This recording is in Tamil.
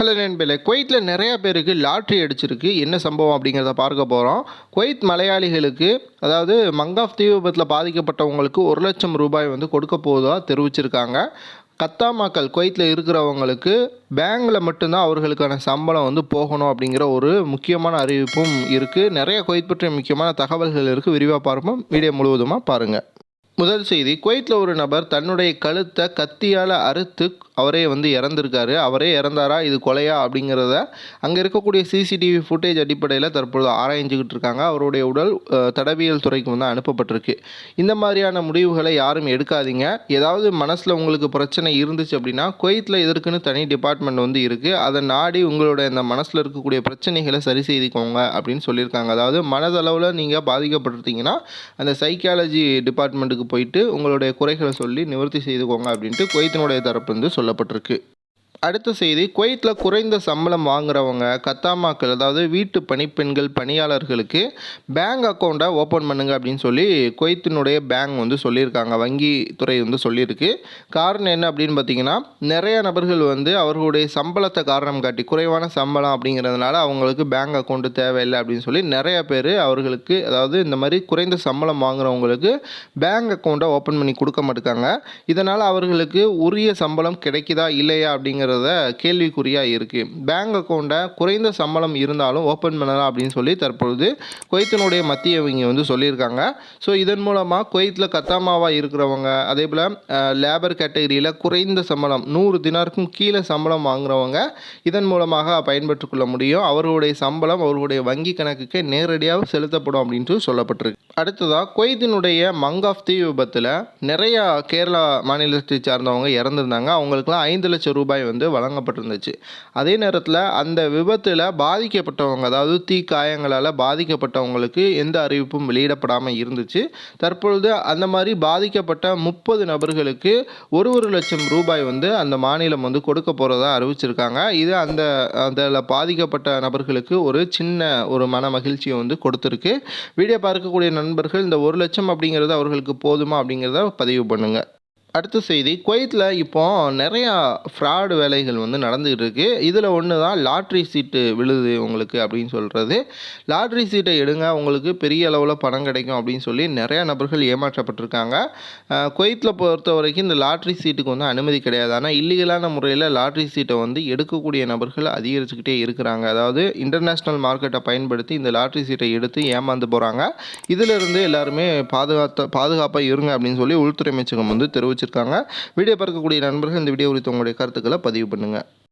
ஹலோ நண்பர்களே குவைத்தில் நிறைய பேருக்கு லாட்ரி அடிச்சிருக்கு. என்ன சம்பவம் அப்படிங்கிறத பார்க்க போகிறோம் குவைத் மலையாளிகளுக்கு அதாவது மங்காஃப் தீ விபத்தில் பாதிக்கப்பட்டவங்களுக்கு ஒரு லட்சம் ரூபாய் வந்து கொடுக்க போவதாக தெரிவிச்சிருக்காங்க. கத்தாமாக்கள் குவைத்தில் இருக்கிறவங்களுக்கு பேங்கில் மட்டும்தான் அவர்களுக்கான சம்பளம் வந்து போகணும் அப்படிங்கிற ஒரு முக்கியமான அறிவிப்பும் இருக்குது நிறைய குவைத் பற்றிய முக்கியமான தகவல்கள் இருக்குது விரிவாக பார்ப்போம். வீடியோ முழுவதுமாக பாருங்கள் முதல் செய்தி குவைத்தில் ஒரு நபர் தன்னுடைய கழுத்தை கத்தியால் அறுத்து அவரே வந்து இறந்திருக்காரு. அவரே இறந்தாரா? இது கொலையா? அப்படிங்கிறத அங்கே இருக்கக்கூடிய சிசிடிவி ஃபுட்டேஜ் அடிப்படையில் தற்பொழுது ஆராய்ஞ்சிக்கிட்டு இருக்காங்க. அவருடைய உடல் தடவியல் துறைக்கு வந்து அனுப்பப்பட்டிருக்கு. இந்த மாதிரியான முடிவுகளை யாரும் எடுக்காதீங்க. ஏதாவது மனசில் உங்களுக்கு பிரச்சனை இருந்துச்சு அப்படின்னா குவைத்தில் இதற்குன்னு தனி டிபார்ட்மெண்ட் வந்து இருக்குது அதை நாடி உங்களோட இந்த மனசில் இருக்கக்கூடிய பிரச்சனைகளை சரி செய்துக்கோங்க அப்படின்னு சொல்லியிருக்காங்க. அதாவது மனதளவில் நீங்கள் பாதிக்கப்பட்டிருந்தீங்கன்னா அந்த சைக்காலஜி டிபார்ட்மெண்ட்டுக்கு போயிட்டு உங்களுடைய குறைகளை சொல்லி நிவர்த்தி செய்துக்கோங்க அப்படின்ட்டு குவைத்தினுடைய தரப்பு வந்து சொல்லப்பட்டிருக்கு. அடுத்த செய்தி குவைத்தில் குறைந்த சம்பளம் வாங்குறவங்க கத்தாமாக்கள் அதாவது வீட்டு பணிப்பெண்கள் பணியாளர்களுக்கு பேங்க் அக்கௌண்ட்டை ஓப்பன் பண்ணுங்க அப்படின்னு சொல்லி குவைத்தினுடைய பேங்க் வந்து சொல்லியிருக்காங்க வங்கி துறை வந்து சொல்லியிருக்கு. காரணம் என்ன அப்படின்னு பார்த்தீங்கன்னா நிறைய நபர்கள் வந்து அவர்களுடைய சம்பளத்தை காரணம் காட்டி குறைவான சம்பளம் அப்படிங்கிறதுனால அவங்களுக்கு பேங்க் அக்கௌண்ட்டு தேவையில்லை அப்படின்னு சொல்லி நிறைய பேர் அவர்களுக்கு அதாவது இந்த மாதிரி குறைந்த சம்பளம் வாங்குறவங்களுக்கு பேங்க் அக்கௌண்ட்டை ஓப்பன் பண்ணி கொடுக்க மாட்டேங்காங்க இதனால் அவர்களுக்கு உரிய சம்பளம் கிடைக்குதா இல்லையா அப்படிங்கிற அப்படிங்கிறத கேள்விக்குறியாக இருக்குது பேங்க் அக்கௌண்ட்டை குறைந்த சம்பளம் இருந்தாலும் ஓப்பன் பண்ணலாம் அப்படின்னு சொல்லி தற்பொழுது குவைத்தினுடைய மத்திய இவங்க வந்து சொல்லியிருக்காங்க. ஸோ இதன் மூலமாக குவைத்தில் கத்தாமாவாக இருக்கிறவங்க அதே போல் லேபர் கேட்டகரியில் குறைந்த சம்பளம் நூறு தினாருக்கும் கீழே சம்பளம் வாங்குறவங்க இதன் மூலமாக பயன்பெற்றுக்கொள்ள முடியும். அவர்களுடைய சம்பளம் அவர்களுடைய வங்கி கணக்குக்கு நேரடியாக செலுத்தப்படும் அப்படின்ட்டு சொல்லப்பட்டிருக்கு. அடுத்ததாக குவைத்தினுடைய மங்காஃப் தீ விபத்தில் நிறையா கேரளா மாநிலத்தை சார்ந்தவங்க இறந்துருந்தாங்க. அவங்களுக்குலாம் ஐந்து லட்சம் ரூபாய் வந்து வழங்கப்பட்டிருந்துச்சு. அதே நேரத்தில் அந்த விபத்தில் பாதிக்கப்பட்டவங்க அதாவது தீ காயங்களால் பாதிக்கப்பட்டவங்களுக்கு எந்த அறிவிப்பும் வெளியிடப்படாமல் இருந்துச்சு. தற்பொழுது அந்த மாதிரி பாதிக்கப்பட்ட முப்பது நபர்களுக்கு ஒரு ஒரு லட்சம் ரூபாய் வந்து அந்த மாநிலம் வந்து கொடுக்க போகிறதா அறிவிச்சிருக்காங்க. இது அந்த அதில் பாதிக்கப்பட்ட நபர்களுக்கு ஒரு சின்ன ஒரு மன மகிழ்ச்சியை வந்து கொடுத்துருக்கு. வீடியோ பார்க்கக்கூடிய நண்பர்கள் இந்த ஒரு லட்சம் அப்படிங்கிறது அவர்களுக்கு போதுமா அப்படிங்கிறத பதிவு பண்ணுங்கள் அடுத்த செய்தி குவைத்தில் இப்போ நிறையா ஃப்ராடு வேலைகள் வந்து நடந்துகிட்டு இருக்கு. இதில் ஒன்று தான் லாட்ரி சீட்டு விழுது உங்களுக்கு அப்படின்னு சொல்கிறது லாட்ரி சீட்டை எடுங்க உங்களுக்கு பெரிய அளவில் பணம் கிடைக்கும் அப்படின்னு சொல்லி நிறையா நபர்கள் ஏமாற்றப்பட்டிருக்காங்க. குவைத்தில் பொறுத்த வரைக்கும் இந்த லாட்ரி சீட்டுக்கு வந்து அனுமதி கிடையாது. ஆனால் இல்லீகலான முறையில் லாட்ரி சீட்டை வந்து எடுக்கக்கூடிய நபர்கள் அதிகரிச்சுக்கிட்டே இருக்கிறாங்க. அதாவது இன்டர்நேஷ்னல் மார்க்கெட்டை பயன்படுத்தி இந்த லாட்ரி சீட்டை எடுத்து ஏமாந்து போகிறாங்க இதிலிருந்து எல்லாருமே பாதுகாத்த பாதுகாப்பாக இருங்க அப்படின்னு சொல்லி உள்துறை அமைச்சகம் வந்து வச்சுருக்காங்க. வீடியோ பார்க்கக்கூடிய நண்பர்கள் இந்த வீடியோ குறித்து உங்களுடைய கருத்துக்களை பதிவு பண்ணுங்கள்